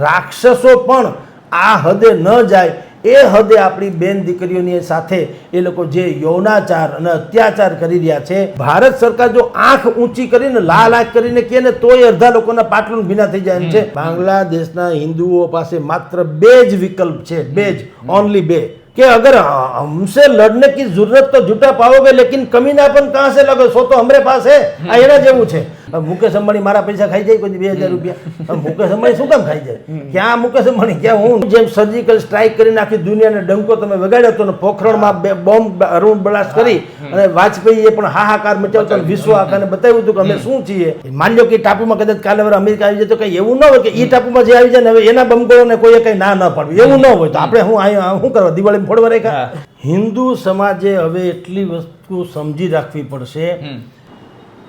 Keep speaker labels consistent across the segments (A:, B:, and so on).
A: રાક્ષસો પણ આ હદે ન જાય એ હદે આપણી બેન દીકરીઓની સાથે એ લોકો જે યૌનાચાર અને અત્યાચાર કરી રહ્યા છે ભારત સરકાર જો આંખ ઊંચી કરીને લાલ આંખ કરીને કે ને તોય અડધા લોકોના પાટલું ભીના થઈ જાય છે. બાંગ્લાદેશના હિન્દુઓ પાસે માત્ર બે જ વિકલ્પ છે બે જ ઓનલી બે. કે અગર હમસે લડને કી જરૂરત તો જૂઠા પાઓગે લેકિન કમીના પણ કહાં સે લગો? સો તો હમરે પાસે. આ એના જેવું છે. મુકેશ અંબાણી મારા પૈસા ખાઈ જાય કોઈ બે હજાર રૂપિયા. મુકેશ અંબાણી શું કામ ખાઈ જાય? ક્યાં મુકેશ અંબાણી? ક્યાં હું? જેમ સર્જિકલ સ્ટ્રાઇક કરીને આખી દુનિયાને ડંકો તમે વગાડ્યો હતો ને પોખરણમાં બે બોમ્બ અરુણ બ્લાસ્ટ કરી અને વાજપેયીએ પણ હાહાકાર મચાવતો વિશ્વ આખાને બતાવ્યું હતું કે અમે શું છીએ? માની લો કે ટાપુમાં કદાચ કાલે હવે અમેરિકા આવી જાય તો કઈ એવું ન હોય કે એ ટાપુમાં જે આવી જાય ને હવે એના બમગોળોને કોઈએ કઈ ના ન પાડવું. એવું ન હોય તો આપણે હું અહીંયા શું કરવા? દિવાળી ફોડવા રાખ્યા? હિન્દુ સમાજે હવે એટલી વસ્તુ સમજી રાખવી પડશે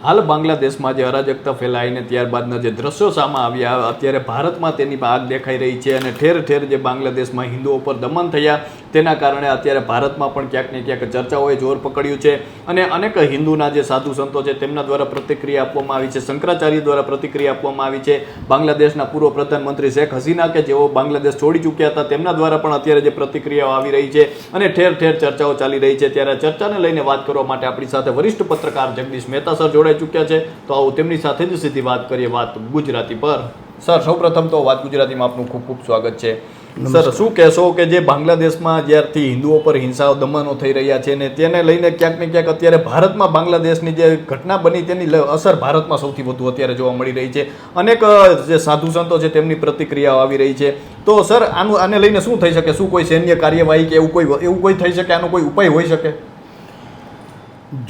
B: હાલ બાંગ્લાદેશમાં જે અરાજકતા ફેલાઈને ત્યારબાદના જે દ્રશ્યો સામે આવ્યા, અત્યારે ભારતમાં તેની આગ દેખાઈ રહી છે અને ઠેર ઠેર જે બાંગ્લાદેશમાં હિન્દુઓ પર દમન થયા તેના કારણે અત્યારે ભારતમાં પણ ક્યાંક ને ક્યાંક ચર્ચાઓએ જોર પકડ્યું છે અને અનેક હિન્દુના જે સાધુ સંતો છે તેમના દ્વારા પ્રતિક્રિયા આપવામાં આવી છે. શંકરાચાર્ય દ્વારા પ્રતિક્રિયા આપવામાં આવી છે. બાંગ્લાદેશના પૂર્વ પ્રધાનમંત્રી શેખ હસીના કે જેઓ બાંગ્લાદેશ છોડી ચૂક્યા હતા તેમના દ્વારા પણ અત્યારે જે પ્રતિક્રિયાઓ આવી રહી છે અને ઠેર ઠેર ચર્ચાઓ ચાલી રહી છે. ત્યારે ચર્ચાને લઈને વાત કરવા માટે આપણી સાથે વરિષ્ઠ પત્રકાર જગદીશ મહેતા સર જોડાઈ ચૂક્યા છે. તો આવું તેમની સાથે જ સીધી વાત કરીએ વાત ગુજરાતી પર. સર, સૌપ્રથમ તો વાત ગુજરાતીમાં આપનું ખૂબ ખૂબ સ્વાગત છે. સર શું કહેશો કે જે બાંગ્લાદેશમાં જ્યારથી હિન્દુઓ પર હિંસાઓ દમનો થઈ રહ્યા છે ને તેને લઈને ક્યાંક ને ક્યાંક અત્યારે ભારતમાં બાંગ્લાદેશની જે ઘટના બની તેની અસર ભારતમાં સૌથી વધુ અત્યારે જોવા મળી રહી છે. અનેક જે સાધુ સંતો છે તેમની પ્રતિક્રિયાઓ આવી રહી છે. તો સર આનું આને લઈને શું થઈ શકે? શું કોઈ સૈન્ય કાર્યવાહી કે એવું કોઈ એવું કોઈ થઈ શકે? આનો કોઈ ઉપાય હોઈ શકે?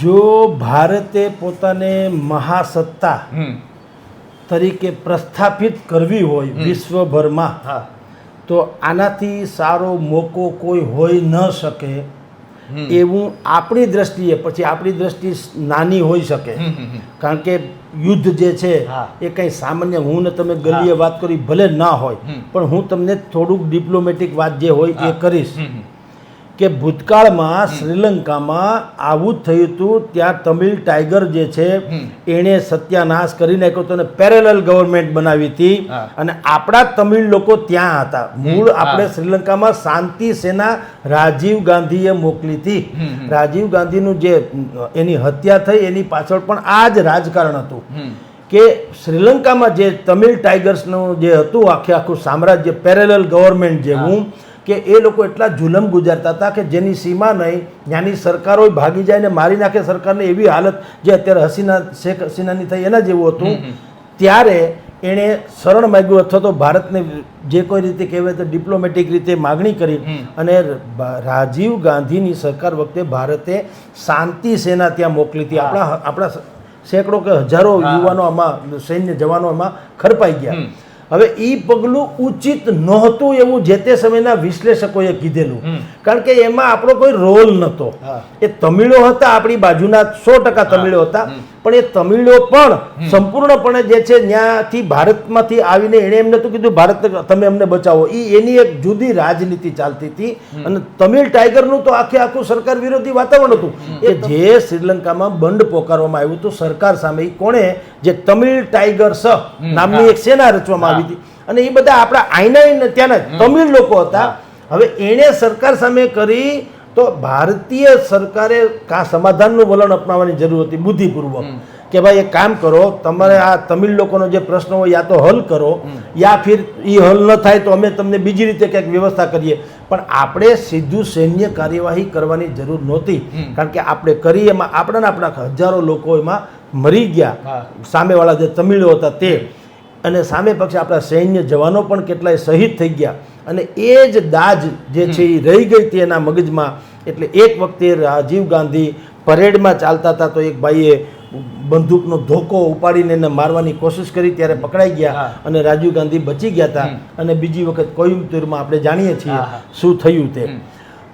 A: જો ભારતે પોતાને મહાસત્તા તરીકે પ્રસ્થાપિત કરવી હોય વિશ્વભરમાં
B: હા.
A: તો આનાથી સારો મોકો કોઈ હોઈ ન શકે એવું આપણી દ્રષ્ટિએ પછી આપણી દ્રષ્ટિ નાની હોઈ શકે. કારણ કે યુદ્ધ જે છે એ કંઈ સામાન્ય હું ને તમે ગલીએ વાત કરી ભલે ના હોય પણ હું તમને થોડુંક ડિપ્લોમેટિક વાત જે હોય એ કરીશ. કે ભૂતકાળમાં શ્રીલંકામાં આવું થયું હતું ત્યાં તમિલ ટાઈગર જે છે એણે સત્યાનાશ કરી નાખ્યો હતો અને પેરેલલ ગવર્મેન્ટ બનાવી હતી. અને આપણા તમિલ લોકો ત્યાં હતા. મૂળ આપણે શ્રીલંકામાં શાંતિ સેના રાજીવ ગાંધીએ મોકલી હતી. રાજીવ ગાંધીનું જે એની હત્યા થઈ એની પાછળ પણ આ જ રાજકારણ હતું. કે શ્રીલંકામાં જે તમિલ ટાઈગર્સનું જે હતું આખે આખું સામ્રાજ્ય પેરેલલ ગવર્મેન્ટ જેવું કે એ લોકો એટલા જુલમ ગુજારતા હતા કે જેની સીમા નહીં ત્યાંની સરકારો ભાગી જાય ને મારી નાખે સરકારને એવી હાલત જે અત્યારે હસીના શેખ હસીનાની થઈ એના જેવું હતું. ત્યારે એણે શરણ માગ્યું અથવા તો ભારતને જે કોઈ રીતે કહેવાય તો ડિપ્લોમેટિક રીતે માગણી કરી અને રાજીવ ગાંધીની સરકાર વખતે ભારતે શાંતિ સેના ત્યાં મોકલી હતી. આપણા આપણા સેંકડો કે હજારો યુવાનો આમાં સૈન્ય જવાનો આમાં ખરપાઈ ગયા. હવે એ પગલું ઉચિત નહોતું એવું જે તે સમયના વિશ્લેષકોએ કીધેલું. કારણ કે એમાં આપણો કોઈ રોલ નહોતો એ તમિળો હતા આપણી બાજુના સો ટકા તમિળો હતા પણ એ તમિળો પણ સંપૂર્ણપણે જે છે ત્યાંથી ભારતમાંથી આવીને એણે એમ નતું કીધું ભારત તમે અમને બચાવો. એ એની એક જુદી રાજનીતિ ચાલતી હતી અને તમિળ ટાઈગરનું તો આખે આખું સરકાર વિરોધી વાતાવરણ હતું. એ જે શ્રીલંકામાં બંડ પોકારવામાં આવ્યું હતું સરકાર સામે કોણે જે તમિળ ટાઈગર્સ નામની એક સેના રચવામાં આવી હતી અને એ બધા આપણા આઈના ત્યાંના તમિળ લોકો હતા. હવે એણે સરકાર સામે કરી તો ભારતીય સરકારે કા સમાધાનનું વલણ અપનાવવાની જરૂર હતી બુદ્ધિપૂર્વક. કે ભાઈ એક કામ કરો તમારે આ તમિલ લોકોનો જે પ્રશ્ન હોય યા તો હલ કરો યા ફિર એ હલ ન થાય તો અમે તમને બીજી રીતે કંઈક વ્યવસ્થા કરીએ. પણ આપણે સીધું સૈન્ય કાર્યવાહી કરવાની જરૂર નહોતી. કારણ કે આપણે કરી એમાં આપણાને આપણા હજારો લોકો એમાં મરી ગયા. સામેવાળા જે તમિળો હતા તે. અને સામે પક્ષે આપણા સૈન્ય જવાનો પણ કેટલાય શહીદ થઈ ગયા. અને એ જ દાજ જે છે એ રહી ગઈ હતી એના મગજમાં. એટલે એક વખતે રાજીવ ગાંધી પરેડમાં ચાલતા હતા તો એક ભાઈએ બંદૂકનો ધોકો ઉપાડીને એને મારવાની કોશિશ કરી ત્યારે પકડાઈ ગયા અને રાજીવ ગાંધી બચી ગયા હતા. અને બીજી વખત કોઈમ્બતુરમાં આપણે જાણીએ છીએ. શું થયું તે.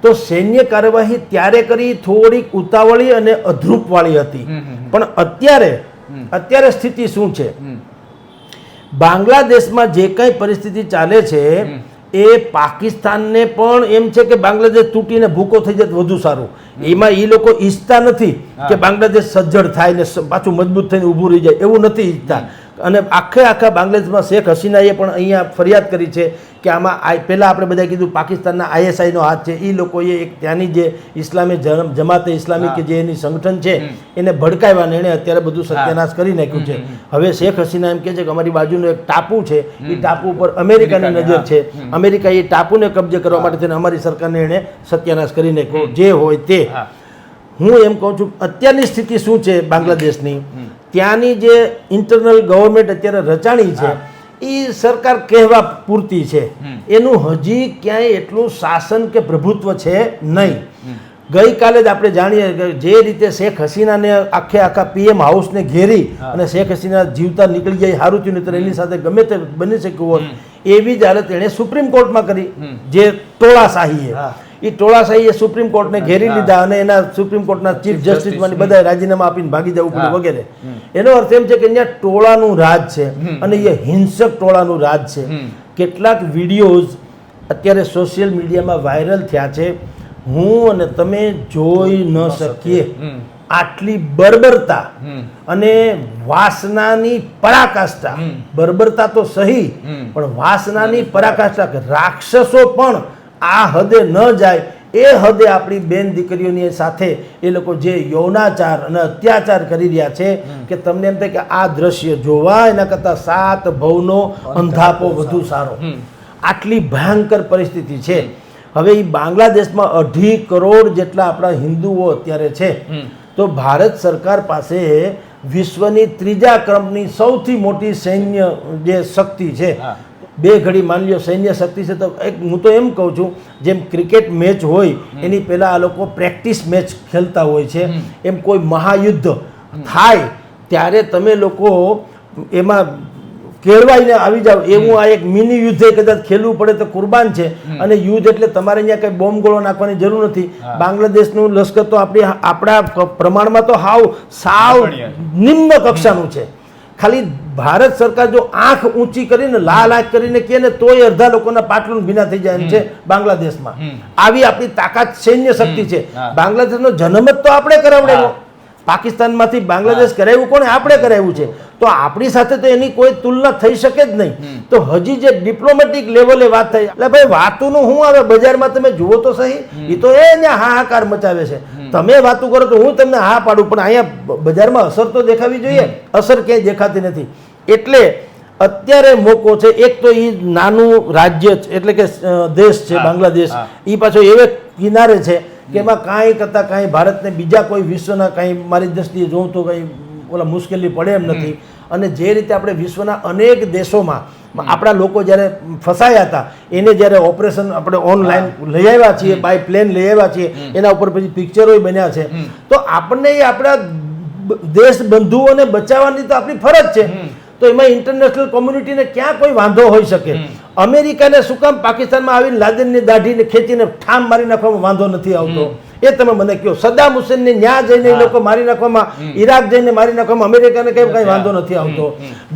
A: તો સૈન્ય કાર્યવાહી ત્યારે કરી થોડીક ઉતાવળી અને અધ્રુપવાળી હતી. પણ અત્યારે અત્યારે સ્થિતિ શું છે. બાંગ્લાદેશમાં જે કંઈ પરિસ્થિતિ ચાલે છે એ પાકિસ્તાનને પણ એમ છે કે બાંગ્લાદેશ તૂટીને ભૂકો થઈ જાય તો વધુ સારું. એમાં એ લોકો ઈચ્છતા નથી કે બાંગ્લાદેશ સજ્જડ થાય ને પાછું મજબૂત થઈને ઊભું રહી જાય. એવું નથી ઈચ્છતા. અને આખે આખા બાંગ્લાદેશમાં શેખ હસીનાએ પણ અહીંયા ફરિયાદ કરી છે કે આમાં આ પહેલાં આપણે બધા કીધું પાકિસ્તાનના આઈએસઆઈનો હાથ છે. એ લોકોએ એક ત્યાંની જે ઇસ્લામી જમાતે ઇસ્લામી કે જે એની સંગઠન છે એને ભડકાવ્યા ને એણે અત્યારે બધું સત્યાનાશ કરી નાખ્યું છે. હવે શેખ હસીના એમ કહે છે કે અમારી બાજુનો એક ટાપુ છે. એ ટાપુ ઉપર અમેરિકાની નજર છે. અમેરિકા એ ટાપુને કબજે કરવા માટે થઈને અમારી સરકારને એણે સત્યાનાશ કરી નાખ્યો. જે હોય તે.
B: હું.
A: એમ કહું છું અત્યારની સ્થિતિ શું છે બાંગ્લાદેશની? ત્યાંની જે ઇન્ટરનલ ગવર્મેન્ટ અત્યારે રચાણી છે એ સરકાર કહેવા પૂરતી છે. એનું હજી ક્યાંય એટલું શાસન કે પ્રભુત્વ છે નહીં. ગઈકાલે જ આપણે જાણીએ કે જે રીતે શેખ હસીનાને આખે આખા પીએમ હાઉસને ઘેરી અને શેખ હસીના જીવતા નીકળી જાય સારું થયું નહીં એની સાથે ગમે તે બની શક્યું હોત એવી જ હાલત એણે સુપ્રીમ કોર્ટમાં કરી જે ટોળાશાહીએ. એ ટોળાશાહીએ સુપ્રીમ કોર્ટને ઘેરી લીધા અને એના સુપ્રીમ કોર્ટના ચીફ જસ્ટિસમાંની બધા રાજીનામા આપીને ભાગી જવું પડ્યું વગેરે. એનો અર્થ એમ છે કે અહીંયા ટોળાનું રાજ છે અને એ હિંસક ટોળાનું રાજ છે. કેટલાક વિડીયોઝ અત્યારે સોશિયલ મીડિયામાં વાયરલ થયા છે. હું અને તમે જોઈ ન શકીએ. આટલી બર્બરતા અને વાસનાની પરાકાષ્ઠા. બર્બરતા તો સહી પણ વાસનાની પરાકાષ્ઠા કે રાક્ષસો પણ આ હદે ન જાય એ હદે આપણી બેન દીકરીઓની સાથે એ લોકો જે યૌનાચાર અને અત્યાચાર કરી રહ્યા છે કે તમને એમ થાય કે આ દ્રશ્ય જોવા એના કરતાં સાત ભવનો અંધાપો વધુ સારો. આટલી ભયંકર પરિસ્થિતિ છે. હવે એ બાંગ્લાદેશમાં અઢી કરોડ જેટલા આપણા હિન્દુઓ અત્યારે છે. તો ભારત સરકાર પાસે વિશ્વની ત્રીજા ક્રમની સૌથી મોટી સૈન્ય જે શક્તિ છે બે ઘડી માની લ્યો સૈન્ય શક્તિ છે તો એક હું તો એમ કહું છું જેમ ક્રિકેટ મેચ હોય એની પહેલાં આ લોકો પ્રેક્ટિસ મેચ ખેલતા હોય છે. એમ કોઈ મહાયુદ્ધ થાય ત્યારે તમે લોકો એમાં કેળવાઈને આવી જાવ એવું આ એક મિની યુદ્ધ કદાચ ખેલવું પડે તો કુરબાન છે. અને યુદ્ધ એટલે તમારે અહીંયા કંઈ બોમ્બ ગોળો નાખવાની જરૂર નથી. બાંગ્લાદેશનું લશ્કર તો આપણી આપણા પ્રમાણમાં તો હાવ સાવ. નિમ્ન કક્ષાનું છે. ખાલી ભારત સરકાર જો આંખ ઊંચી કરીને લાલ આંખ કરીને કહે ને તોય અડધા લોકોના પાટલું ભીના થઈ જાય છે બાંગ્લાદેશમાં. આવી આપણી તાકાત સૈન્ય શક્તિ છે. બાંગ્લાદેશનો જન્મ જ તો આપણે કરાવડેલો. પાકિસ્તાનમાંથી બાંગ્લાદેશ કરાવ્યું કોણે? આપણે કરાવ્યું છે. તો આપણી સાથે તો એની કોઈ તુલના થઈ શકે જ નહીં. તો હજી જે ડિપ્લોમેટિક લેવલે વાત થઈ એટલે ભાઈ વાતોનું હું આવે બજારમાં તમે જુઓ તો સહી એ તો એ હાહાકાર મચાવે છે. તમે વાતું કરો તો હું તમને હા પાડું પણ અહીંયા બજારમાં અસર તો દેખાવી જોઈએ. અસર ક્યાંય દેખાતી નથી. એટલે અત્યારે મોકો છે એક તો એ નાનું રાજ્ય છે, એટલે કે દેશ છે બાંગ્લાદેશ. એ પાછો એવે કિનારે છે કે એમાં કાંઈ કરતાં કાંઈ ભારતને બીજા કોઈ વિશ્વના કાંઈ મારી દ્રષ્ટિએ જોઉં તો કંઈ ઓલા મુશ્કેલી પડે એમ નથી. અને જે રીતે આપણે વિશ્વના અનેક દેશોમાં આપણા લોકો જ્યારે ફસાયા હતા એને જ્યારે ઓપરેશન આપણે ઓનલાઈન લઈ આવ્યા છીએ બાય પ્લેન લઈ આવ્યા છીએ એના ઉપર પછી પિક્ચરો બન્યા છે. તો આપણને એ આપણા દેશ બંધુઓને બચાવવાની તો આપણી ફરજ છે. તો એમાં ઇન્ટરનેશનલ કોમ્યુનિટીને ક્યાં કોઈ વાંધો હોઈ શકે? અમેરિકાને શું કામ? પાકિસ્તાનમાં આવીને લાદેનની દાઢીને ખેંચીને ઠામ મારી નાખવામાં વાંધો નથી આવતો. એ તમે મને કહો. સદામ હુસેનને ન્યા જઈને એ લોકો મારી નાખવામાં ઈરાક જઈને મારી નાખવામાં અમેરિકાને કઈ કઈ વાંધો નથી આવતો.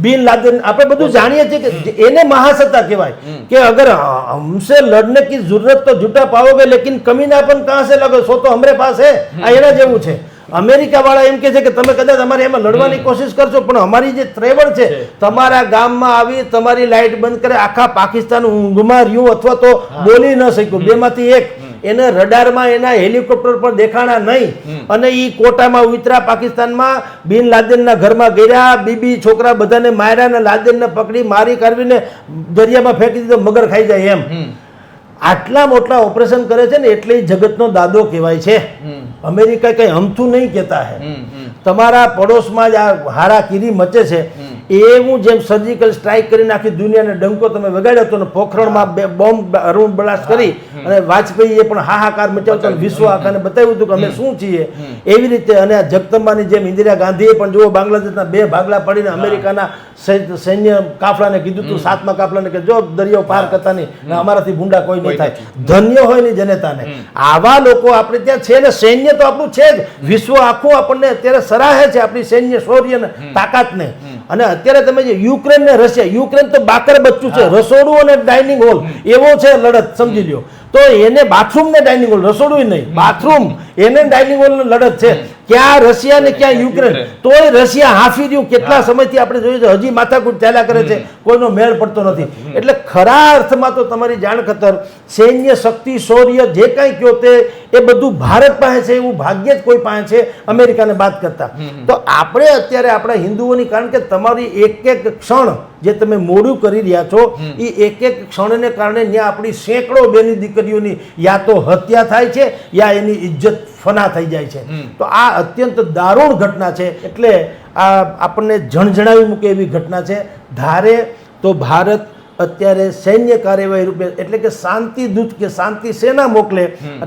A: બિન લાદેન આપણે બધું જાણીએ છીએ કે એને મહાસત્તા કહેવાય. કે અગર હમસે લડને કી જરૂરત તો જૂટા પાઓગે લેકિન કમીના પણ કહાં સે લગો? સો તો હમરે પાસે આ એના જેવું છે. અમેરિકા વાળા એમ કે છે કે તમે કદાચ અમારે એમાં લડવાની કોશિશ કરશો પણ અમારી જે ત્રેવડ છે તમારા ગામમાં આવી તમારી લાઇટ બંધ કરે આખા પાકિસ્તાન ઊંઘમાં રહ્યું અથવા તો બોલી ન શક્યું. બેમાંથી એક એને રડારમાં એના હેલિકોપ્ટર પર દેખાણા નહીં. અને એ કોટામાં ઉતરા પાકિસ્તાનમાં બિન લાદેનના ઘરમાં ગયા બીબી છોકરા બધાને માર્યા ને લાદેનને પકડી મારી કરવીને દરિયામાં ફેંકી દીધો મગર ખાઈ જાય એમ. આટલા મોટા ઓપરેશન કરે છે ને એટલે જગતનો દાદો કહેવાય છે. અમેરિકા કઈ હમતું નહીં કહેતા હે. તમારા પડોશમાં જ આ હારાકીરી મચે છે. એવું જેમ સર્જિકલ સ્ટ્રાઇક કરી નાખી દુનિયાને ડંકો તમે વગાડ્યો હતો ને પોખરણમાં બે બોમ્બ અરુણ બ્લાસ્ટ કરી અને વાજપેયીએ પણ હાહાકાર મચાવતો વિશ્વ આખાને બતાવ્યું હતું કે અમે શું છીએ. એવી રીતે અને આ જગદંબાની જેમ ઇન્દિરા ગાંધીએ પણ જુઓ બાંગ્લાદેશના બે ભાગલા પડીને અમેરિકાના સૈન્ય કાફલાને કીધું હતું સાતમા કાફલાને કે જો દરિયો પાર કરતા નહીં અમારાથી ભૂંડા કોઈ નહીં થાય. ધન્ય હોયની જનતાને. આવા લોકો આપણે ત્યાં છે ને સૈન્ય તો આપણું છે જ. વિશ્વ આખું આપણને અત્યારે સરાહે છે આપણી સૈન્ય શૌર્ય ને તાકાતને. અને અત્યારે તમે જે યુક્રેન ને રશિયા યુક્રેન તો બાકર બચ્ચું છે રસોડું અને ડાઇનિંગ હોલ એવો છે લડત સમજી લ્યો. તો એને બાથરૂમ ને ડાઇનિંગ હોલ રસોડું નહીં. બાથરૂમ એને ડાઇનિંગ હોલ લડત છે. ક્યાં રશિયા ને ક્યાં યુક્રેન? તોય રશિયા હાફી રહ્યું. કેટલા સમયથી આપણે જોઈએ છે હજી માથાકૂટ ચાલ્યા કરે છે. કોઈનો મેળ પડતો નથી. એટલે ખરા અર્થમાં તો તમારી જાણ ખતર સૈન્ય શક્તિ શૌર્ય જે કાંઈ કયો તે એ બધું ભારત પાસે છે એવું ભાગ્ય જ કોઈ પાસે છે અમેરિકાને બાદ કરતા. તો આપણે અત્યારે આપણા હિન્દુઓની કારણ કે તમારી એક એક ક્ષણ જે તમે મોડું કરી રહ્યા છો એ એક એક ક્ષણને કારણે ત્યાં આપણી સેંકડો બેની દીકરીઓની યા તો હત્યા થાય છે યા એની ઇજ્જત ફના થઈ જાય છે. તો આ અત્યંત દારૂણ ઘટના છે. એટલે આ આપણને જણજણાવી મૂકે એવી ઘટના છે. ધારે તો ભારત અત્યારે સૈન્ય કાર્યવાહી રૂપે એટલે કે શાંતિ દૂત કે શાંતિ સેના મોકલે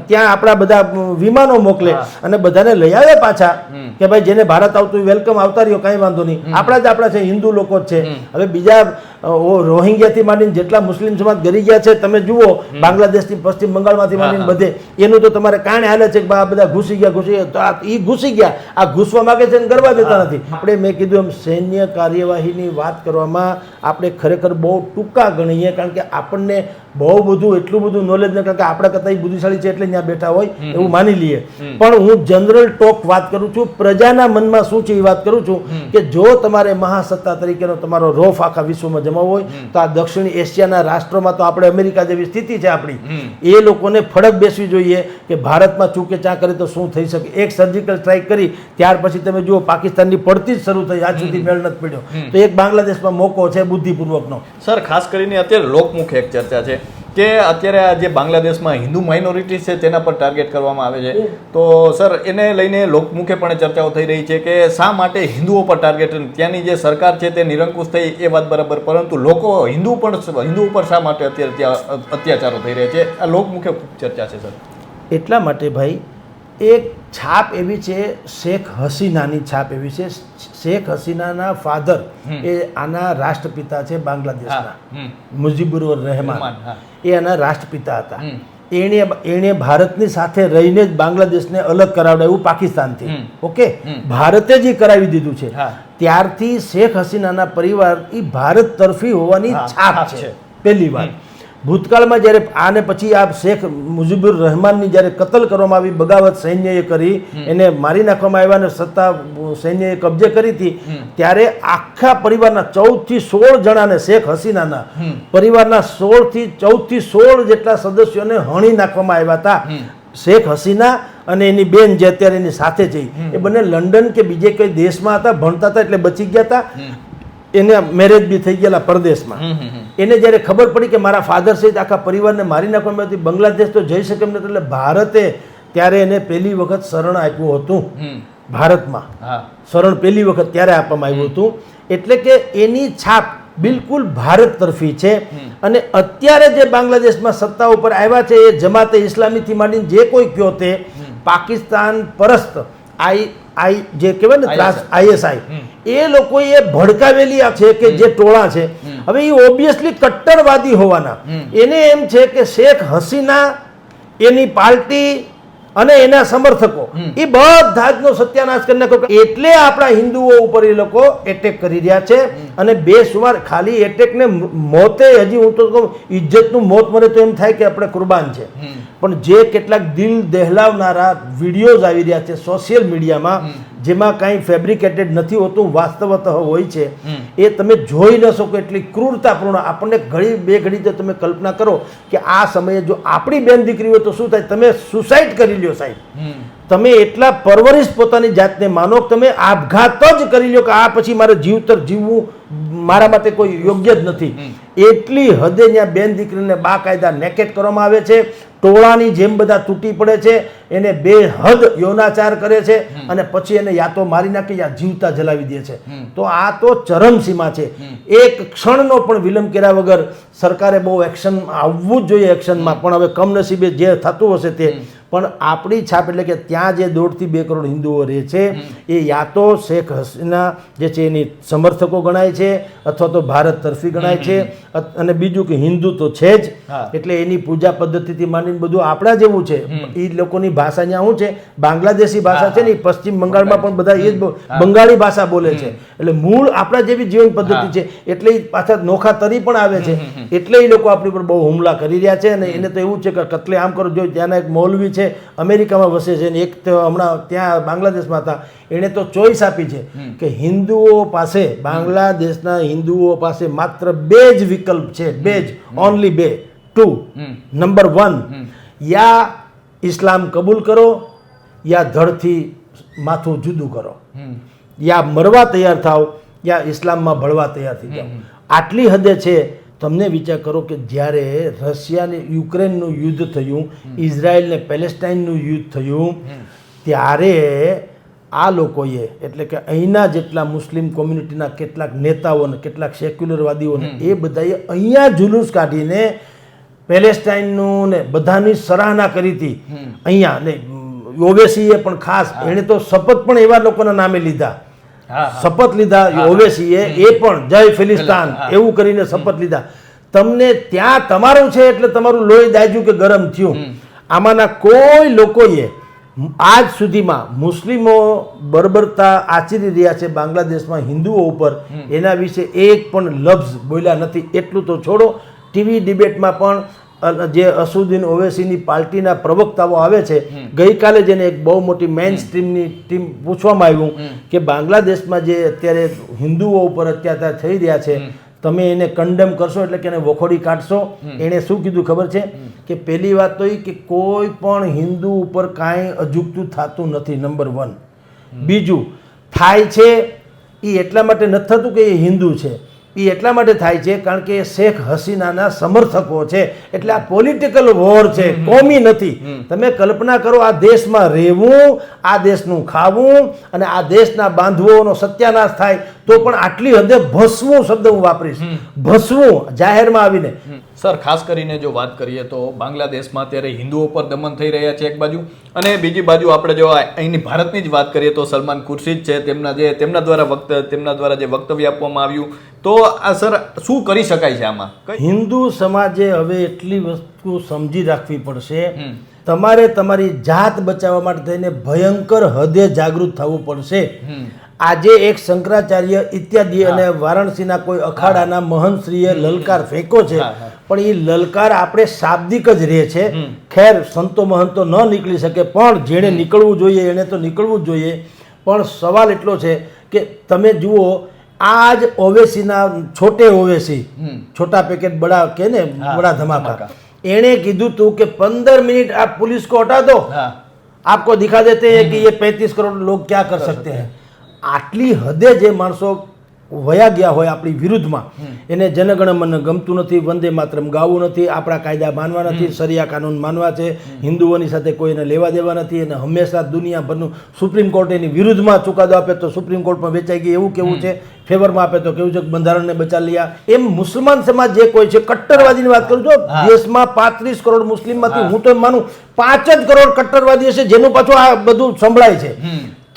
A: ત્યાં આપણા બધા વિમાનો મોકલે અને બધાને લઈ આવે પાછા કે ભાઈ જેને ભારત આવતું વેલકમ આવતા રહ્યો કાંઈ વાંધો નહીં. આપણા જ આપણા છે હિન્દુ લોકો જ છે. હવે બીજા રોહિંગ્યાથી માંડીને જેટલા મુસ્લિમ સમાજ ગરી ગયા છે તમે જુઓ બાંગ્લાદેશથી પશ્ચિમ બંગાળમાંથી માંડીને બધે એનું તો તમારે કારણે હાલે છે કે આ બધા ઘૂસી ગયા ઘૂસી ગયા. તો આ એ ઘૂસી ગયા. આ ઘૂસવા માગે છે અને ગરવા દેતા નથી. આપણે મેં કીધું એમ સૈન્ય કાર્યવાહીની વાત કરવામાં આપણે ખરેખર બહુ ટૂંકા ગણીએ કારણ કે આપણને બહુ બધું એટલું બધું નોલેજ ન કારણ કે આપણા કરતાં બુદ્ધિશાળી છે એટલે ત્યાં બેઠા હોય એવું માની લઈએ. પણ હું જનરલ ટોક વાત કરું છું પ્રજાના મનમાં શું છે એ વાત કરું છું કે જો તમારે મહાસત્તા તરીકેનો તમારો રોફ આખા વિશ્વમાં જમાવો હોય તો આ દક્ષિણ એશિયાના રાષ્ટ્રોમાં તો આપણે અમેરિકા જેવી સ્થિતિ છે આપણી. એ લોકોને ફડક બેસવી જોઈએ કે ભારતમાં ચૂકે ચા કરે તો શું થઈ શકે. એક સર્જિકલ સ્ટ્રાઇક કરી ત્યાર પછી તમે જુઓ પાકિસ્તાનની પડતી જ શરૂ થઈ આજ સુધી મેળ નથી પડ્યો. તો એક બાંગ્લાદેશમાં મોકો છે બુદ્ધિપૂર્વકનો.
B: સર ખાસ કરીને અત્યારે લોકમુખ એક ચર્ચા છે. કે અત્યારે આ જે બાંગ્લાદેશમાં હિન્દુ માઇનોરિટી છે તેના પર ટાર્ગેટ કરવામાં આવે છે. તો સર એને લઈને લોકમુખે પણ ચર્ચાઓ થઈ રહી છે કે શા માટે હિન્દુઓ પર ટાર્ગેટ ત્યાંની જે સરકાર છે તે નિરંકુશ થઈ એ વાત બરાબર પરંતુ લોકો હિન્દુ પણ હિન્દુ ઉપર શા માટે અત્યારે ત્યાં અત્યાચારો થઈ રહ્યા છે? આ લોકમુખે ખૂબ ચર્ચા છે સર
A: એટલા માટે ભાઈ એક છાપ એવી છે શેખ હસીનાની છાપ એવી છે. શેખ હસીનાના ફાધર એ આના રાષ્ટ્રપિતા છે બાંગ્લાદેશના. મુજીબુર રહેમાન. એ આના રાષ્ટ્રપિતા હતા. એણે એણે ભારતની સાથે રહીને જ બાંગ્લાદેશને અલગ કરાવડાવ્યું પાકિસ્તાનથી. ઓકે? ભારતે જ કરાવી દીધું છે. ત્યારથી શેખ હસીનાના પરિવાર એ ભારત તરફી હોવાની છાપ છે. પહેલી વાત. ભૂતકાળમાં જ્યારે આને પછી આ શેખ મુજીબુર રહેમાનની જ્યારે કતલ કરવામાં આવી બગાવત સૈન્યએ કરી એને મારી નાખવામાં આવ્યા અને સત્તા સૈન્યએ કબજે કરી હતી ત્યારે આખા પરિવારના ચૌદથી સોળ જણાને શેખ હસીનાના પરિવારના સોળથી ચૌદથી સોળ જેટલા સદસ્યોને હણી નાખવામાં આવ્યા હતા. શેખ હસીના અને એની બેન જે અત્યારે એની સાથે જઈ એ બંને લંડન કે બીજે કઈ દેશમાં હતા ભણતા હતા એટલે બચી ગયા હતા. એને મેરેજ બી થઈ ગયેલા પરદેશમાં. એને જ્યારે ખબર પડી કે મારા ફાધર સહિત આખા પરિવારને મારી નાખવામાં હતી બાંગ્લાદેશ તો જઈ શકે એમ નથી એટલે ભારતે ત્યારે એને પહેલી વખત શરણ આપ્યું હતું ભારતમાં. શરણ પહેલી વખત ત્યારે આપવામાં આવ્યું હતું. એટલે કે એની છાપ બિલકુલ ભારત તરફી છે. અને અત્યારે જે બાંગ્લાદેશમાં સત્તા ઉપર આવ્યા છે એ જમાતે ઇસ્લામીથી માંડીને જે કોઈ કયો તે પાકિસ્તાન પરસ્ત આઈ આઈ જે કહેવાય ને ત્રાસ આઈએસઆઈ એ લોકોએ ભડકાવેલી આ છે કે જે ટોળા છે. હવે એ ઓબ્વિયસલી કટ્ટરવાદી હોવાના. એને એમ છે કે શેખ હસીના એની પાર્ટી અને એના સમર્થકો. એ બધા જનો સત્યાનાશ કરી નાખ્યો. એટલે આપણા હિન્દુઓ ઉપર એ લોકો એટેક કરી રહ્યા છે. અને બેસુમાર ખાલી એટેક ને મોતે હજી હું તો કહું ઇજ્જતનું મોત મરે તો એમ થાય કે આપણે કુરબાન છે. પણ જે કેટલાક દિલ દહેલાવનારા વિડીયોઝ આવી રહ્યા છે સોશિયલ મીડિયામાં જેમાં કાંઈ ફેબ્રિકેટેડ નથી હોતું વાસ્તવત હોય છે. એ તમે જોઈ ન શકો એટલી ક્રૂરતાપૂર્ણ. આપણને ઘડી બે ઘડી જો તમે કલ્પના કરો કે આ સમયે જો આપણી બેન દીકરી હોય તો શું થાય? તમે સુસાઇડ કરી લ્યો સાહેબ. તમે એટલા પરવરિશ પોતાની જાતને માનો તમે આપઘાત જ કરી લ્યો કે આ પછી મારે જીવતર જીવવું મારા માટે કોઈ યોગ્ય જ નથી. એટલી હદે ત્યાં બેન દીકરીને બાકાયદા નેકેટ કરવામાં આવે છે. ટોળાની જેમ બધા તૂટી પડે છે એને બે હદ યૌનાચાર કરે છે અને પછી એને યા તો મારી નાખે યા જીવતા જલાવી દે છે. તો આ તો ચરમસીમા છે. એક ક્ષણનો પણ વિલંબ કર્યા વગર સરકારે બહુ એક્શન આવવું જ જોઈએ એક્શનમાં. પણ હવે કમનસીબે જે થતું હશે તે પણ આપણી છાપ એટલે કે ત્યાં જે દોઢથી બે કરોડ હિન્દુઓ રહે છે એ યા તો શેખ હસીના જે છે એની સમર્થકો ગણાય છે અથવા તો ભારત તરફી ગણાય છે અને બીજું કે હિન્દુ તો છે જ. એટલે એની પૂજા પદ્ધતિથી માંડીને બધું આપણા જેવું છે. એ લોકોની ભાષા ત્યાં શું છે બાંગ્લાદેશી ભાષા છે ને પશ્ચિમ બંગાળમાં પણ બધા એ જ બંગાળી ભાષા બોલે છે. એટલે મૂળ આપણા જેવી જીવન પદ્ધતિ છે. એટલે પાછા નોખા તરી પણ આવે છે. એટલે એ લોકો આપણી પર બહુ હુમલા કરી રહ્યા છે. અને એને તો એવું છે કે કતલે આમ કરો જો ત્યાંના એક મૌલવી છે અમેરિકામાં વસે છે ને એક તો હમણાં ત્યાં બાંગ્લાદેશમાં હતા એણે તો ચોઈસ આપી છે કે હિન્દુઓ પાસે બાંગ્લાદેશના હિન્દુઓ પાસે માત્ર બે જ વિકલ્પ છે બે જ ઓનલી બે ટુ નંબર વન યા ઇસ્લામ કબૂલ કરો યા ધડથી માથું જુદું કરો. યા મરવા તૈયાર થાવ યા ઇસ્લામમાં ભળવા તૈયાર થઈ જાઓ. આટલી હદે છે તમને વિચાર કરો કે જ્યારે રશિયાને યુક્રેનનું યુદ્ધ થયું ઇઝરાયલને પેલેસ્ટાઇનનું યુદ્ધ થયું ત્યારે આ લોકોએ એટલે કે અહીંના જેટલા મુસ્લિમ કોમ્યુનિટીના કેટલાક નેતાઓને કેટલાક સેક્યુલરવાદીઓને એ બધાએ અહીંયા જુલુસ કાઢીને પેલેસ્ટાઇનનું ને બધાની સરાહના કરી હતી. અહીંયા ને ઓવેસીએ પણ ખાસ એણે તો શપથ પણ એવા લોકોના નામે લીધા. શપથ લીધા ઓવેસીએ એ પણ જય ફિલિસ્તાન એવું કરીને શપથ લીધા. તમને ત્યાં તમારું છે એટલે તમારું લોહી દાજ્યું કે ગરમ થયું? આમાંના કોઈ લોકોએ આજ સુધીમાં મુસ્લિમો બર્બરતા આચરી રહ્યા છે બાંગ્લાદેશમાં હિન્દુઓ ઉપર એના વિશે એક પણ લફ્ઝ બોલ્યા નથી. એટલું તો છોડો. ટીવી ડિબેટમાં પણ જે અસુદ્દીન ઓવેસીની પાર્ટીના પ્રવક્તાઓ આવે છે ગઈકાલે જેને એક બહુ મોટી મેઇન સ્ટ્રીમની ટીમ પૂછવામાં આવ્યું કે બાંગ્લાદેશમાં જે અત્યારે હિન્દુઓ ઉપર અત્યાચાર થઈ રહ્યા છે તમે એને કન્ડેમ કરશો એટલે કે એને વખોડી કાઢશો? એણે શું કીધું ખબર છે? કે પહેલી વાત તો એ કે કોઈ પણ હિન્દુ ઉપર કાંઈ અજુગતું થતું નથી નંબર વન બીજું થાય છે એ એટલા માટે નથી થતું કે એ હિન્દુ છે. એ એટલા માટે થાય છે કારણ કે શેખ હસીનાના સમર્થકો છે. એટલે આ પોલિટિકલ વોર છે કોમી નથી. તમે કલ્પના કરો આ દેશમાં રહેવું આ દેશનું ખાવું અને આ દેશના બાંધવોનો સત્યાનાશ થાય તો પણ આટલી હદે ભસવું શબ્દ હું વાપરીશ. ભસવું જાહેરમાં આવીને.
B: સર ખાસ કરીને જો વાત કરીએ તો બાંગ્લાદેશમાં અત્યારે હિન્દુઓ પર દમન થઈ રહ્યા છે એક બાજુ. અને બીજી બાજુ આપણે જો અહીંની ભારતની જ વાત કરીએ તો સલમાન ખુરશીદ છે. તેમના જે તેમના દ્વારા વક્ત તેમના દ્વારા જે વક્તવ્ય આપવામાં આવ્યું. તો આ સર શું કરી શકાય છે આમાં?
A: હિન્દુ સમાજે હવે એટલી વસ્તુ સમજી રાખવી પડશે. તમારે તમારી જાત બચાવવા માટે થઈને ભયંકર હદે જાગૃત થવું પડશે. આજે એક શંકરાચાર્ય ઇત્યાદિ અને વારાણસીના કોઈ અખાડાના મહંતશ્રીએ લલકાર ફેંકો છે પણ એ લલકાર આપણે શાબ્દિક જ રહે છે ખેર સંતો મહંતો ન નીકળી શકે પણ જેણે નીકળવું જોઈએ એણે તો નીકળવું જ જોઈએ પણ સવાલ એટલો છે કે તમે જુઓ આ જ ઓવેસીના છોટે ઓવેસી છોટા પેકેટ બડા કે ને બડા ધમાકા એણે કીધું તું કે પંદર મિનિટ आप पुलिस को हटा दो
B: હા
A: आपको दिखा देते हैं कि ये पैंतीस करोड़ लोग क्या कर सकते हैं આટલી હદે જે માણસો વયા ગયા હોય આપણી વિરુદ્ધમાં એને જનગણ મન ગમતું નથી વંદે માત્રમ ગાવું નથી આપણા કાયદા માનવા નથી સરિયા કાનૂન માનવા છે હિન્દુઓની સાથે કોઈને લેવા દેવા નથી અને હંમેશા દુનિયાભરનું સુપ્રીમ કોર્ટ એની વિરુદ્ધમાં ચુકાદો આપે તો સુપ્રીમ કોર્ટમાં વેચાઈ ગઈ એવું કેવું છે? ફેવરમાં આપે તો કેવું છે? બંધારણને બચાવી લીયા. એમ મુસલમાન સમાજ જે કોઈ છે કટ્ટરવાદીની વાત કરું છું દેશમાં પાંત્રીસ કરોડ મુસ્લિમમાંથી હું. તો માનું પાંચ જ કરોડ કટ્ટરવાદી હશે જેનું પાછું આ બધું સંભળાય છે.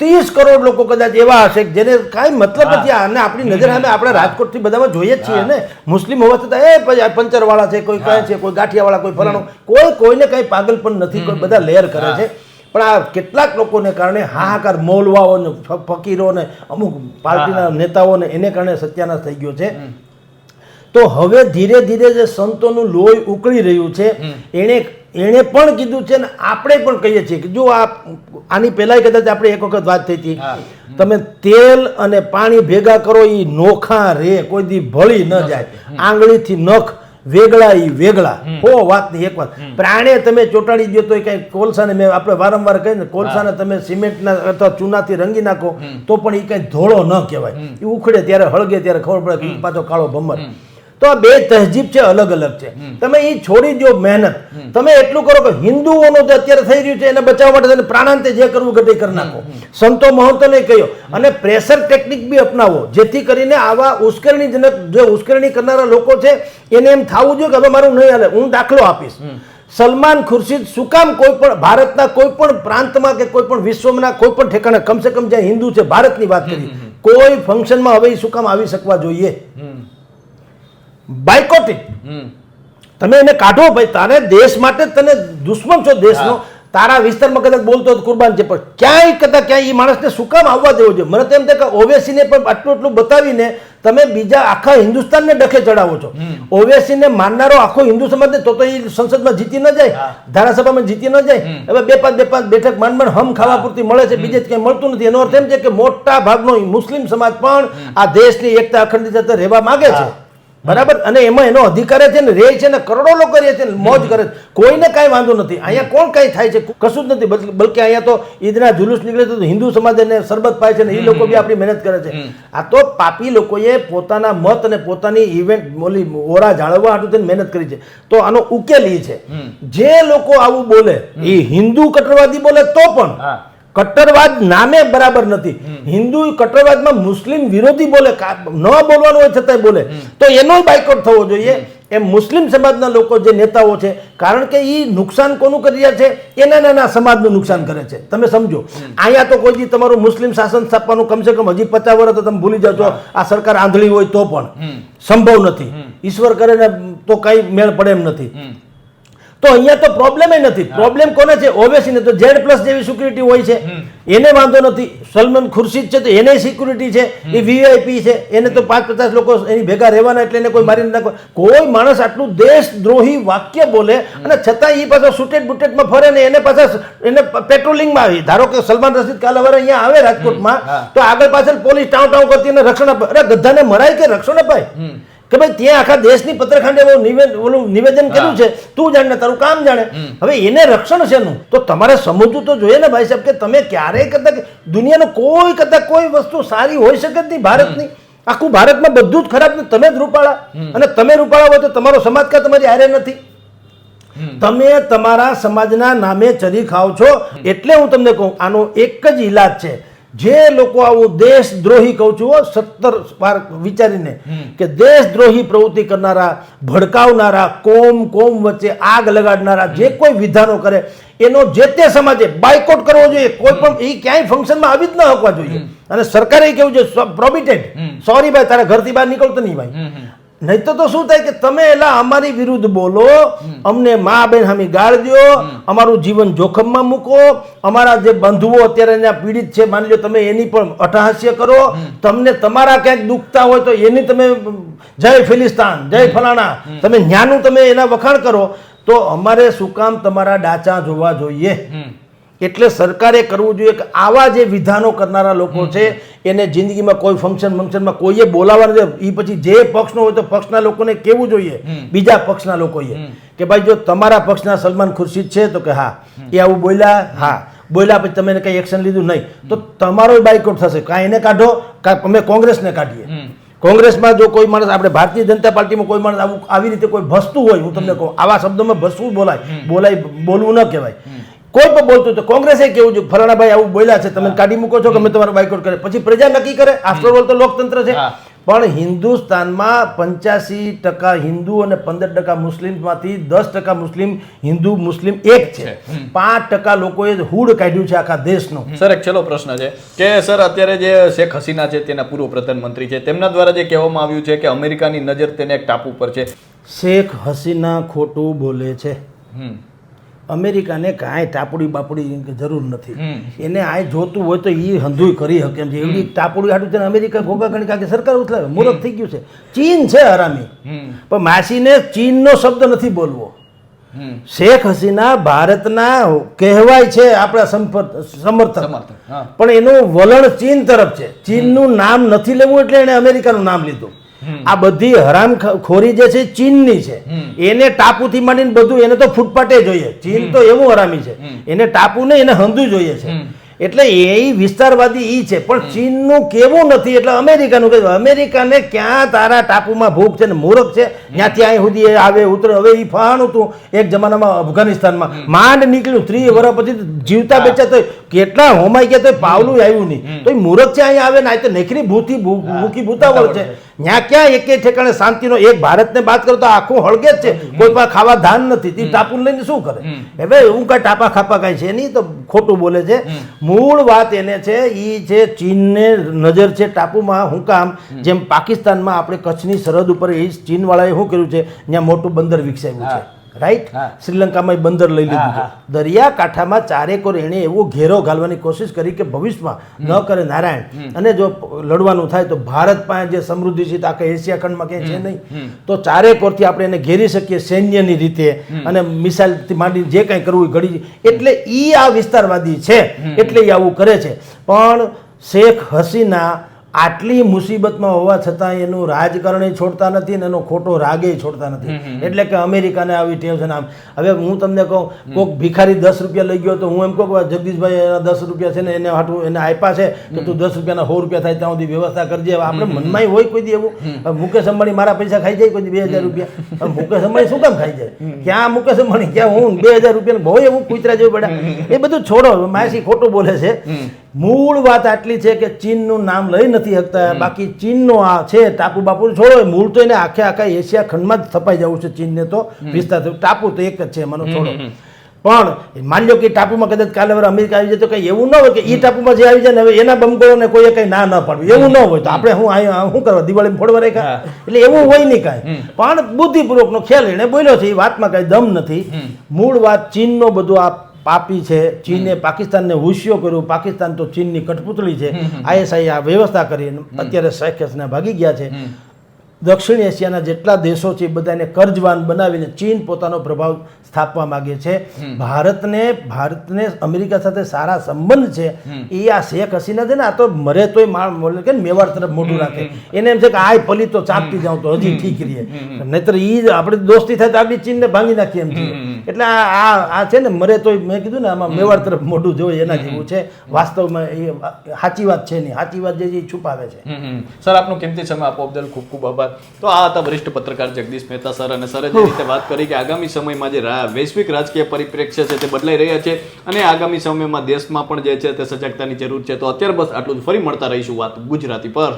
A: ત્રીસ કરોડ લોકો કદાચ એવા હશે જેને કાંઈ મતલબ નથી. અને આપણી નજર સામે આપણે રાજકોટથી બધામાં જોઈએ જ છીએ ને. મુસ્લિમ હોવા છતાં એ પંચરવાળા છે કોઈ કહે છે કોઈ ગાંઠિયાવાળા કોઈ ફલાણો. કોઈ કોઈને કંઈ પાગલ પણ નથી કોઈ બધા લેર કરે છે. પણ આ કેટલાક લોકોને કારણે હાહાકાર મૌલવાઓ ને ફ- ફકીરો ને અમુક પાર્ટીના નેતાઓને એને કારણે સત્યાનાશ થઈ ગયો છે. તો હવે ધીરે ધીરે જે સંતોનું લોહી ઉકળી રહ્યું છે એણે એણે પણ કીધું છે ને આપણે પણ કહીએ છીએ કે જો આ આની પહેલાંય કદાચ આપણે એક વખત વાત થઈ હતી તમે તેલ અને પાણી ભેગા કરો એ નોખા રે કોઈ દી ભળી ન જાય. આંગળીથી નખ વેગળા ઈ વેગળા. હો વાત નહીં એક વાત. પ્રાણે તમે ચોંટાડી દો તો એ કઈ કોલસાને મેં આપણે વારંવાર કહીએ ને કોલસાને તમે સિમેન્ટના અથવા ચૂનાથી રંગી નાખો તો પણ એ કઈ ધોળો ન કહેવાય. એ ઉખડે ત્યારે હળગે ત્યારે ખબર પડે કે પાછો કાળો ભમર. તો આ બે તહજીબ છે અલગ અલગ છે. તમે એ છોડી દો મહેનત. તમે એટલું કરો કે હિન્દુઓનું જે અત્યારે થઈ રહ્યું છે એને બચાવવા માટે પ્રાણાંતે જે કરવું ઘટે કરી નાખો. સંતો મહંતોને કહ્યો અને પ્રેશર ટેકનિક બી અપનાવો જેથી કરીને આવા ઉશ્કેરણીજનક જે ઉશ્કેરણી કરનારા લોકો છે એને એમ થવું જોઈએ કે હવે મારું નહીં હાલે હું દાખલો આપીશ. સલમાન ખુરશીદ શું કામ કોઈ પણ ભારતના કોઈ પણ પ્રાંતમાં કે કોઈ પણ વિશ્વના કોઈ પણ ઠેકાણે કમસે કમ જ્યાં હિન્દુ છે ભારતની વાત કરી કોઈ ફંક્શનમાં હવે શું કામ આવી શકવા જોઈએ? બાયકોટિંગ તમે એને કાઢો ભાઈ તારે દેશ માટે તને દુશ્મન છો દેશનો. તારા વિસ્તારમાં કદાચ બોલતો હતો કુરબાન છે પણ ક્યાંય કદાચ ક્યાંય એ માણસને શું કામ આવવા દેવો જોઈએ મને તો એમ થાય કે ઓવેસીને પણ આટલું આટલું બતાવીને તમે બીજા આખા હિન્દુસ્તાનને ડખે ચડાવો છો. ઓવેસીને માનનારો આખો હિન્દુ સમાજ તો તો એ સંસદમાં જીતી ન જાય ધારાસભામાં જીતી ન જાય. હવે બે પાંચ બે પાંચ બેઠક માંડ માંડ હમ ખાવા પૂરતી મળે છે બીજે જ ક્યાંય મળતું નથી. એનો અર્થ એમ છે કે મોટા ભાગનો મુસ્લિમ સમાજ પણ આ દેશની એકતા અખંડિતતા રહેવા માગે છે. બરાબર? અને એમાં એનો અધિકાર છે ને રે છે ને કરોડો લોકો રહે છે ને મોજ કરે છે. કોઈને કાંઈ વાંધો નથી. અહીંયા કોણ કાંઈ થાય છે? કશું જ નથી. બલ- બલકે અહીંયા તો ઈદના જુલુસ નીકળે તો હિન્દુ સમાજ એને સરબત પાય છે ને એ લોકો બી આપણી મહેનત કરે છે. આ તો પાપી લોકોએ પોતાના મત અને પોતાની ઇવેન્ટ ઓલી ઓરા જાળવવા હાટું થઈને મહેનત કરી છે. તો આનો ઉકેલ એ છે. જે લોકો આવું બોલે એ હિન્દુ કટ્ટરવાદી બોલે તો પણ કટ્ટરવાદ નામે બરાબર નથી. હિન્દુ કટ્ટરવાદમાં મુસ્લિમ વિરોધી બોલે ન બોલવાનું હોય છતાંય બોલે. તો એનો બાયકોટ થવો જોઈએ. એમ મુસ્લિમ સમાજના લોકો જે નેતાઓ છે કારણ કે એ નુકસાન કોનું કરી રહ્યા છે? એના નાના સમાજનું નુકસાન કરે છે. તમે સમજો. અહીંયા તો કોઈ તમારું મુસ્લિમ શાસન સ્થાપવાનું કમસે કમ હજી પચાસ વર્ષ તો તમે ભૂલી જાઓ છો. આ સરકાર આંધળી હોય તો પણ. સંભવ નથી. ઈશ્વર કરે ને તો કઈ મેળ પડે એમ નથી. તો અહીંયા તો પ્રોબ્લેમ નથી. પ્રોબ્લેમ કોને છે? ઓવેસી ને તો ઝેડ પ્લસ જેવી સિક્યુરિટી હોય છે. એને વાંધો નથી. સલમાન ખુરશીદ છે તો એને સિક્યુરિટી છે. એ વીઆઈપી છે. એને તો પાંચ પચાસ લોકો એની ભેગા રહેવાના એટલે એને કોઈ મારી નાખો કોઈ માણસ આટલું દેશદ્રોહી વાક્ય બોલે અને છતાં એ પાછો સુટેડ બુટેડમાં ફરે ને એને પાછા એને પેટ્રોલિંગમાં આવી. ધારો કે સલમાન રશીદ કાલ હવે અહીંયા આવે રાજકોટમાં તો આગળ પાછળ પોલીસ ટાઉ ટાઉ કરતી અને રક્ષણ અપાય. અરે ગધાને મરાય કે રક્ષણ અપાય? કે ભાઈ ત્યાં આખા દેશની પત્રખાંડે એવું ઓલું નિવેદન કર્યું છે તું જાણ ને તારું કામ જાણે. હવે એને રક્ષણ શેનું તો તમારે સમજવું તો જોઈએ ને ભાઈ સાહેબ કે તમે ક્યારેય કદાચ દુનિયાનો કોઈ કદાચ કોઈ વસ્તુ સારી હોઈ શકે જ નહીં ભારતની. આખું ભારતમાં બધું જ ખરાબ ને તમે જ રૂપાળા. અને તમે રૂપાળા હોય તો તમારો સમાજ કા તમારી હારે નથી? તમે તમારા સમાજના નામે ચરી ખાઓ છો એટલે હું તમને કહું આનો એક જ ઈલાજ છે. જે લોકો આવું દેશદ્રોહી કહું છું સત્તર વાર વિચારીને કે દેશદ્રોહી પ્રવૃત્તિ કરનારા ભડકાવનારા કોમ કોમ વચ્ચે આગ લગાડનારા જે કોઈ વિધાનો કરે એનો જે તે સમાજે બાયકોટ કરવો જોઈએ. કોઈ પણ એ ક્યાંય ફંક્શનમાં આવી જ ન હકવા જોઈએ. અને સરકારે કેવું છે પ્રોમિટેડ સોરી ભાઈ તારા ઘરથી બહાર નીકળતો નહીં ભાઈ. નહીં તો શું થાય કે તમે એલા અમારી વિરુદ્ધ બોલો, અમને મા બેન હામી ગાળ દો અમારું જીવન જોખમમાં મૂકો, અમારા જે બંધુઓ અત્યારે અહીંયા પીડિત છે, માની લો તમે એની પણ અટહાસ્ય કરો, તમને તમારા ક્યાંક દુખતા હોય તો એની તમે, જય ફિલિસ્તાન, જય ફલાણા, તમે ન્યાનું તમે એના વખાણ કરો, તો અમારે શું કામ તમારા ડાચા જોવા જોઈએ? એટલે સરકારે કરવું જોઈએ કે આવા જે વિધાનો કરનારા લોકો છે એને જિંદગીમાં કોઈ ફંક્શન ફંક્શનમાં કોઈએ બોલાવવા એ પછી જે પક્ષનો હોય તો પક્ષના લોકોને કેવું જોઈએ? બીજા પક્ષના લોકોએ. કે ભાઈ જો તમારા પક્ષના સલમાન ખુરશીદ છે તો કે હા એ આવું બોલ્યા હા. બોલ્યા પછી તમે એને કંઈ એક્શન લીધું નહીં. તો તમારો બાયકોટ થશે. કાં એને કાઢો કાં અમે કોંગ્રેસને કાઢીએ. કોંગ્રેસમાં જો કોઈ માણસ આપણે ભારતીય જનતા પાર્ટીમાં કોઈ માણસ આવું આવી રીતે કોઈ ભસતું હોય હું તમને કહું આવા શબ્દોમાં ભસવું બોલાય. બોલાય બોલવું ન કહેવાય. કોઈ પણ બોલતું તો કોંગ્રેસે કેવું છે? ફલાણાભાઈ આવું બોલ્યા છે. તમે કાઢી મૂકો છો કે અમે તમારો બાયકોટ કરે પછી પ્રજા નક્કી કરે? આફ્ટર ઓલ તો લોકતંત્ર છે. પણ હિન્દુસ્તાનમાં પંચ્યાસી ટકા હિન્દુ અને પંદર ટકા મુસ્લિમમાંથી દસ ટકા મુસ્લિમ હિન્દુ મુસ્લિમ એક છે. પાંચ ટકા લોકોએ હુડ કાઢ્યું છે આખા દેશનો.
B: સર એક છેલ્લો પ્રશ્ન છે કે સર અત્યારે જે શેખ હસીના છે તેના પૂર્વ પ્રધાનમંત્રી છે તેમના દ્વારા જે કહેવામાં આવ્યું છે કે અમેરિકાની નજર તેને એક ટાપુ પર છે.
A: શેખ હસીના ખોટું બોલે છે.
B: હમ.
A: અમેરિકાને કાંઈ ટાપુડી બાપડી જરૂર નથી. એને આ જોતું હોય તો એ હંધુય કરી શકે એમ છે. એવી ટાપુડી હાટું છે અમેરિકા ભોગા ગણી કારણ કે સરકાર ઉથલાવે. મૂર્ખ થઈ ગયું છે. ચીન છે હરામી. પણ માસીને ચીનનો શબ્દ નથી બોલવો. શેખ હસીના ભારતના કહેવાય છે આપણા સમર્થક. પણ એનું વલણ ચીન તરફ છે. ચીનનું નામ નથી લેવું એટલે એને અમેરિકાનું નામ લીધું. આ બધી હરામ ખોરી જે છે ચીનની છે. એને ટાપુથી માંડીને બધું એને તો ફૂટપાટે જોઈએ. ચીન તો એવું હરામી છે. એને ટાપુ નહીં એને હંધું જોઈએ છે. એટલે એ વિસ્તારવાદી ઈ છે. પણ ચીનનું કેવું નથી એટલે અમેરિકાનું કહેવું અમેરિકાને ક્યાં તારા ટાપુમાં ભૂખ છે ને મૂરખ છે? ત્યાંથી અહીં સુધી એ આવે ઉતરે. હવે એ ફાણ હતું એક જમાનામાં અફઘાનિસ્તાનમાં. માંડ નીકળ્યું. ત્રીસ વર્ષ પછી જીવતા બેચા તો કેટલા હોમાઈ ગયા તો પાવલું આવ્યું નહીં. તો એ મૂરખ છે અહીંયા આવે ને આ તો નેખરી ભૂથી ભૂખી ભૂતાવળ છે. ત્યાં ક્યાં એકે ઠેકાણે શાંતિનો એક ભારતને વાત કરો તો આખું હળગે જ છે. કોઈ પણ ખાવા ધાન નથી. તે ટાપુ લઈને શું કરે? હવે હું કાંઈ ટાપા ખાપા કાંઈ છે નહીં તો ખોટું બોલે છે. મૂળ વાત એને છે એ છે ચીનને નજર છે ટાપુમાં હું કામ જેમ પાકિસ્તાનમાં આપણે કચ્છની સરહદ ઉપર એ ચીનવાળાએ શું કર્યું છે? ત્યાં મોટું બંદર વિકસાવ્યું છે. રાઈટ. શ્રીલંકામાં બંદર લઈ લીધું દરિયાકાંઠામાં ચારેકોર એણે એવો ઘેરો ઘાલવાની કોશિશ કરી કે ભવિષ્યમાં ન કરે નારાયણ. અને જો લડવાનું થાય તો ભારત પાસે જે સમૃદ્ધિ છે આખા એશિયા ખંડમાં ક્યાંય છે નહીં તો ચારેકોરથી આપણે એને ઘેરી શકીએ સૈન્યની રીતે અને મિસાઇલથી માંડી જે કાંઈ કરવું એ ઘડી એટલે ઈ આ વિસ્તારવાદી છે. એટલે એ આવું કરે છે. પણ શેખ હસીના આટલી મુસીબતમાં હોવા છતાં એનું રાજકારણ છોડતા નથી અને એનો ખોટો રાગે છોડતા નથી. એટલે કે અમેરિકાને આવી ટેવ છે આમ. હવે હું તમને કહું કોઈક ભિખારી દસ રૂપિયા લઈ ગયો તો હું એમ કહું જગદીશભાઈ એના દસ રૂપિયા છે ને એને હાટું એને આપ્યા છે તો તું દસ રૂપિયાના સો રૂપિયા થાય ત્યાં સુધી વ્યવસ્થા કરજે. આપણે મનમાં હોય કોઈ દી એવું. મુકેશ અંબાણી મારા પૈસા ખાઈ જાય કોઈ બે હજાર રૂપિયા. મુકેશ અંબાણી શું કામ ખાઈ જાય? ક્યાં મુકેશ અંબાણી? ક્યાં હું? બે હજાર રૂપિયા બહુ એવું કૂતરા જેવું પડ્યા. એ બધું છોડો. માસી ખોટું બોલે છે. મૂળ વાત આટલી છે કે ચીનનું નામ લઈ નથી શકતા બાકી ચીનનો આ છે ટાપુ બાપુ છોડો મૂળ તો એને આખે આખા એશિયા ખંડમાં જ થપાઈ જવું છે ચીનને તો વિસ્તાર ટાપુ તો એક જ છે એમાંનો છોડો. પણ માની લો કે ટાપુમાં કદાચ કાલે હવે અમેરિકા આવી જાય તો કંઈ એવું ન હોય કે એ ટાપુમાં જે આવી જાય ને હવે એના બંગોળોને કોઈએ કઈ ના ન પાડવું. એવું ન હોય તો આપણે હું અહીંયા શું કરવા દિવાળી ફોડવા રાખ્યા? એટલે એવું હોય નહીં કાંઈ. પણ બુદ્ધિપૂર્વકનો ખ્યાલ એને બોલ્યો છે એ વાતમાં કાંઈ દમ નથી. મૂળ વાત ચીનનો બધો આ પાપી છે ચીને પાકિસ્તાનને હુશિયો કર્યું. પાકિસ્તાન તો ચીનની કઠપુતળી છે. આઈએસઆઈ આ વ્યવસ્થા કરી અત્યારે શેખ હસીના ભાગી ગયા છે. દક્ષિણ એશિયાના જેટલા દેશો છે બધાને કર્જવાન બનાવીને ચીન પોતાનો પ્રભાવ સ્થાપવા માંગે છે ભારતને ભારતને અમેરિકા સાથે સારા સંબંધ છે એ આ શેખ હસીના છે ને આ તો મરે તોય કે મેવાડ તરફ મોઢું રાખે. એને એમ છે કે આ પલી તો ચાપતી જાઉં તો હજી ઠીક રહીએ. નહીતર ઈ આપણે દોસ્તી થાય તો આપણી ચીનને ભાંગી નાખીએ એમ છીએ. એટલે આ આ છે ને મરે તોય મેં કીધું ને આમાં મેવાડ તરફ મોઢું જોઈએ એના જેવું છે. વાસ્તવમાં એ સાચી વાત છે નહીં. સાચી વાત જે એ છુપાવે છે.
B: સર આપનો કિંમતી સમય આપો. બદલ ખૂબ ખૂબ આભાર. તો આ હતા વરિષ્ઠ પત્રકાર જગદીશ મહેતા સર અને સરે જે રીતે વાત કરી કે આગામી સમયમાં જે વૈશ્વિક રાજકીય પરિપ્રેક્ષ્ય છે તે બદલાઈ રહ્યા છે અને આગામી સમયમાં દેશમાં પણ જે છે તે સજાગતાની જરૂર છે. તો અત્યારે બસ આટલું જ. ફરી મળતા રહીશું વાત ગુજરાતી પર.